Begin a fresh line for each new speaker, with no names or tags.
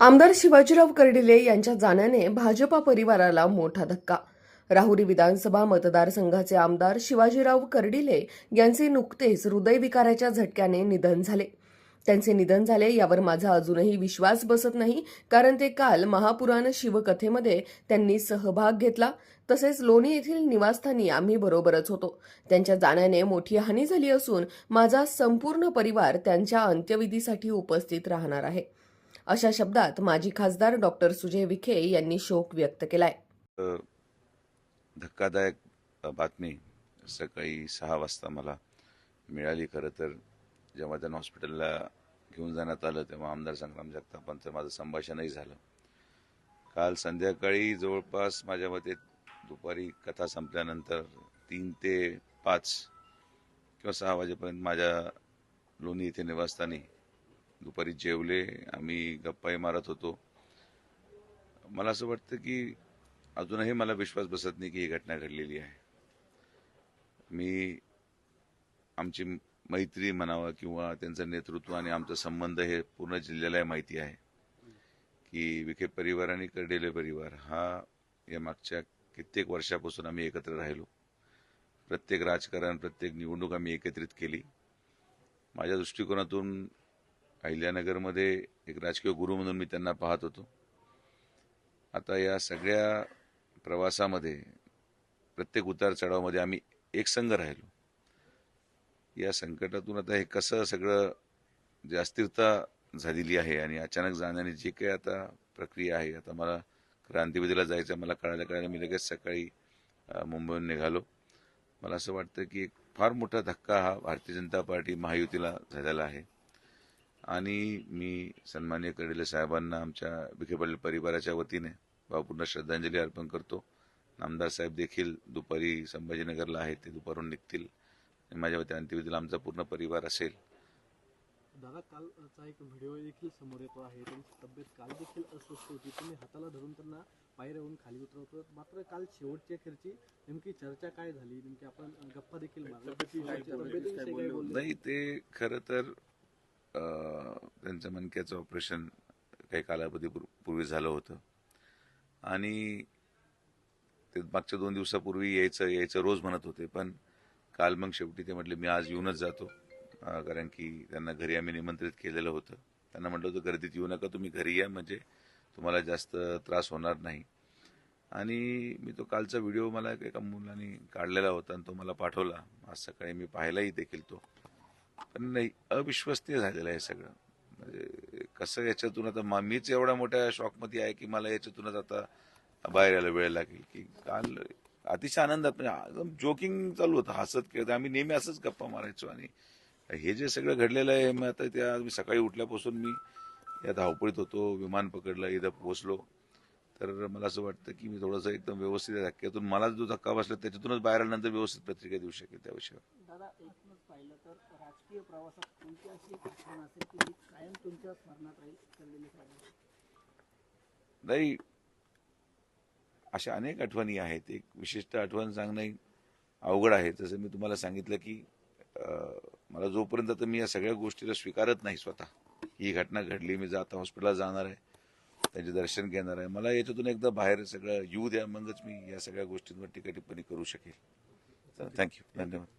आमदार शिवाजीराव कर्डिले यांच्या जाण्याने भाजपा परिवाराला मोठा धक्का. राहुरी विधानसभा मतदारसंघाचे आमदार शिवाजीराव कर्डिले यांचे नुकतेच हृदयविकाराच्या झटक्याने निधन झाले. त्यांचे निधन झाले यावर माझा अजूनही विश्वास बसत नाही कारण ते काल महापुराण शिवकथेमध्ये त्यांनी सहभाग घेतला. तसेच लोणी येथील निवासस्थानी आम्ही बरोबरच होतो. त्यांच्या जाण्याने मोठी हानी झाली असून माझा संपूर्ण परिवार त्यांच्या अंत्यविधीसाठी उपस्थित राहणार आहे. अशा शब्दात माजी खासदार डॉक्टर सुजय विखे यांनी शोक व्यक्त केलाय.
धक्कादायक बातमी सकाळी सहा वाजता मला मिळाली. खरं तर जेव्हा त्यांना हॉस्पिटलला घेऊन जाण्यात आलं तेव्हा आमदार संग्राम जगतापांचं माझं संभाषणही झालं. काल संध्याकाळी जवळपास माझ्या मते दुपारी कथा संपल्यानंतर तीन ते पाच किंवा सहा वाजेपर्यंत माझ्या लोणी येथे निवासस्थानी दुपारी जेवले आम्ही गप्पाही मारत होतो. मला असं वाटतं की अजूनही मला विश्वास बसत नाही की ही घटना घडलेली आहे. मी आमची मैत्री म्हणावं किंवा त्यांचं नेतृत्व आणि आमचा संबंध हे पूर्ण जिल्ह्याला माहिती आहे की विखे परिवार आणि कर्डेले परिवार हा या मागच्या कित्येक वर्षापासून आम्ही एकत्र राहिलो. प्रत्येक राजकारण प्रत्येक निवडणूक आम्ही एकत्रित केली. माझ्या दृष्टिकोनातून अहिल्यानगरमध्ये एक राजकीय गुरु म्हणून मी त्यांना पाहत होतो. आता या सगळ्या प्रवासामध्ये प्रत्येक उतार चढावामध्ये आम्ही एक संघ राहिलो. या संकटातून आता हे कसं सगळं जे अस्थिरता झालेली आहे आणि अचानक जाण्याने जी काही आता प्रक्रिया आहे आता मला क्रांतिविधीला जायचं मला कळायला कळायला मी लगेच सकाळी मुंबईहून निघालो. मला असं वाटतं की एक फार मोठा धक्का हा भारतीय जनता पार्टी महायुतीला झालेला आहे. आणि मी सन्मान्य कर्डिले साहेबांना आमच्या विखे पाटील परिवाराच्या वतीने भावपूर्ण श्रद्धांजली अर्पण करतो. नामदार साहेब देखील दुपारी संभाजीनगरला आहेत ते दुपारून निघतील. आणि माझ्या वतीने अंत्यविधीला आमचा पूर्ण परिवार असेल.
दादा कालचा एक व्हिडिओ देखील समोर येतो आहे. त्यांची तब्येत काल देखील अस्वस्थ होती. तुम्ही हाताला धरून त्यांना पायऱ्यावरून खाली उतरवतो मात्र काल शेवटच्या अखेरची नेमकी चर्चा काय झाली? नेमकी आपण गप्पा देखील
नाही ते खरं तर त्यांचं मणक्याचं ऑपरेशन काही कालावधी पूर्वी झालं होतं. आणि ते मागच्या दोन दिवसापूर्वी यायचं यायचं रोज म्हणत होते पण काल मग शेवटी ते म्हटले मी आज येऊनच जातो. कारण की त्यांना घरी आम्ही निमंत्रित केलेलं होतं. त्यांना म्हटलं होतं गर्दीत येऊ नका तुम्ही घरी या म्हणजे तुम्हाला जास्त त्रास होणार नाही. आणि मी तो कालचा व्हिडिओ मला एका मुलाने काढलेला होता आणि तो मला पाठवला. आज सकाळी मी पाहिलाही देखील तो. पण नाही अविश्वसनीय झालेलं आहे सगळं. म्हणजे कसं याच्यातून आता मीच एवढ्या मोठ्या शॉकमध्ये आहे की मला याच्यातूनच आता बाहेर यायला वेळ लागेल की काल अतिशय आनंदात म्हणजे एकदम जोकिंग चालू होतं हसत खेळत. आम्ही नेहमी असंच गप्पा मारायचो आणि हे जे सगळं घडलेलं आहे मग आता त्या मी सकाळी उठल्यापासून मी या धावपळीत होतो विमान पकडलं इथं पोहोचलो. तर मला असं वाटतं की मी थोडंसं एकदम व्यवस्थित धक्क्यातून मला जो धक्का बसला त्याच्यातूनच बाहेर आल्यानंतर व्यवस्थित प्रतिक्रिया देऊ शकेल त्या विषयावर.
दादा एकूणच पाहिलं तर राजकीय प्रवासात कोणती अशी एक आठवण असेल की जी कायम तुमच्या स्मरणात राहील
नाही अशा अनेक आठवणी आहेत. एक विशिष्ट आठवण सांगणं अवघड आहे. जसं मी तुम्हाला सांगितलं की मला जोपर्यंत आता मी या सगळ्या गोष्टीला स्वीकारत नाही स्वतः ही घटना घडली मी जाता हॉस्पिटलला जाणार आहे. त्यांचे दर्शन घेणार आहे. मला याच्यातून एकदा बाहेर सगळं येऊ द्या मगच मी या सगळ्या गोष्टींवर टीका टिप्पणी करू शकेल. थँक्यू धन्यवाद.